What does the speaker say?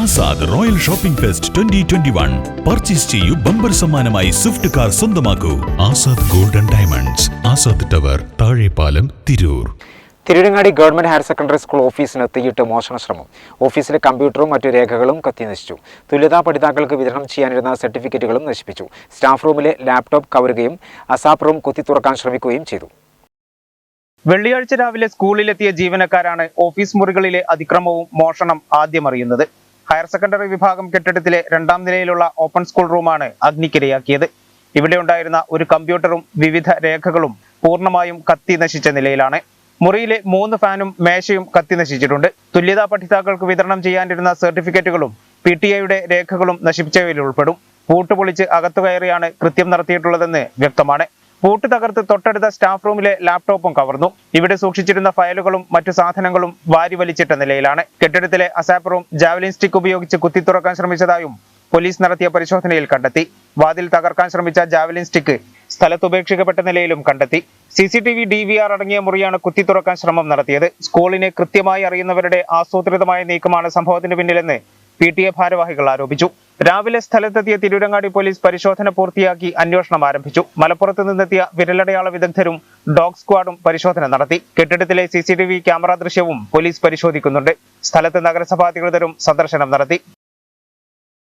Azad royal shopping fest twenty twenty one. Purchase ചെയ്യൂ bumper സമ്മാനമായി Swift car സ്വന്തമാക്കൂ. Azad golden diamonds Azad tower Thazhepalam Tirur. Thiruvidangadi government higher secondary school ഓഫീസിന് തീയിട്ട് മോഷണ ശ്രമം. ഓഫീസിലെ കമ്പ്യൂട്ടറും മറ്റു രേഖകളും കത്തി നശിച്ചു തുല്യതാ പഠിതാക്കൾക്ക് വിതരണം ചെയ്യാനിരുന്ന സർട്ടിഫിക്കറ്റുകളും നശിപ്പിച്ചു. സ്റ്റാഫ് റൂമിലെ ലാപ്ടോപ്പ് കവരുകയും അസാപ്പ് റൂം കുത്തി തുറക്കാൻ ശ്രമിക്കുകയും ചെയ്തു. വെള്ളിയാഴ്ച രാവിലെ സ്കൂളിലെത്തിയ ജീവനക്കാരാണ് ഓഫീസ് മുറികളിലെ അതിക്രമവും മോഷണം ആദ്യം അറിയുന്നത് ഹയർ സെക്കൻഡറി വിഭാഗം കെട്ടിടത്തിലെ രണ്ടാം നിലയിലുള്ള ഓപ്പൺ സ്കൂൾ റൂമാണ് അഗ്നിക്കിരയാക്കിയത്. ഇവിടെ ഉണ്ടായിരുന്ന ഒരു കമ്പ്യൂട്ടറും വിവിധ രേഖകളും പൂർണമായും കത്തി നശിച്ച നിലയിലാണ്. മുറിയിലെ മൂന്ന് ഫാനും മേശയും കത്തി നശിച്ചിട്ടുണ്ട്. തുല്യതാ പഠിതാക്കൾക്ക് വിതരണം ചെയ്യാനിരുന്ന സർട്ടിഫിക്കറ്റുകളും പി ടി ഐയുടെ രേഖകളും നശിപ്പിച്ചവയിൽ ഉൾപ്പെടും. പൂട്ടുപൊളിച്ച് അകത്തു കയറിയാണ് കൃത്യം നടത്തിയിട്ടുള്ളതെന്ന് വ്യക്തമാണ്. പൂട്ട് തകർത്ത് തൊട്ടടുത്ത സ്റ്റാഫ് റൂമിലെ ലാപ്ടോപ്പും കവർന്നു. ഇവിടെ സൂക്ഷിച്ചിരുന്ന ഫയലുകളും മറ്റു സാധനങ്ങളും വാരി വലിച്ചിട്ട നിലയിലാണ്. കെട്ടിടത്തിലെ അസാപ്പ് റൂം ജാവലിൻ സ്റ്റിക്ക് ഉപയോഗിച്ച് കുത്തി തുറക്കാൻ ശ്രമിച്ചതായും പോലീസ് നടത്തിയ പരിശോധനയിൽ കണ്ടെത്തി. വാതിൽ തകർക്കാൻ ശ്രമിച്ച ജാവലിൻ സ്റ്റിക്ക് സ്ഥലത്ത് ഉപേക്ഷിക്കപ്പെട്ട നിലയിലും കണ്ടെത്തി. C C T V D V R അടങ്ങിയ മുറിയാണ് കുത്തി തുറക്കാൻ ശ്രമം നടത്തിയത്. സ്കൂളിനെ കൃത്യമായി അറിയുന്നവരുടെ ആസൂത്രിതമായ നീക്കമാണ് സംഭവത്തിന് പിന്നിലെന്ന് പി ടി എ ഭാരവാഹികൾ ആരോപിച്ചു. രാവിലെ സ്ഥലത്തെത്തിയ തിരൂരങ്ങാടി പോലീസ് പരിശോധന പൂർത്തിയാക്കി അന്വേഷണം ആരംഭിച്ചു. മലപ്പുറത്ത് നിന്നെത്തിയ വിരലടയാള വിദഗ്ധരും ഡോഗ് സ്ക്വാഡും പരിശോധന നടത്തി. കെട്ടിടത്തിലെ സി ക്യാമറ ദൃശ്യവും പോലീസ് പരിശോധിക്കുന്നുണ്ട്. സ്ഥലത്ത് നഗരസഭാ അധികൃതരും സന്ദർശനം നടത്തി.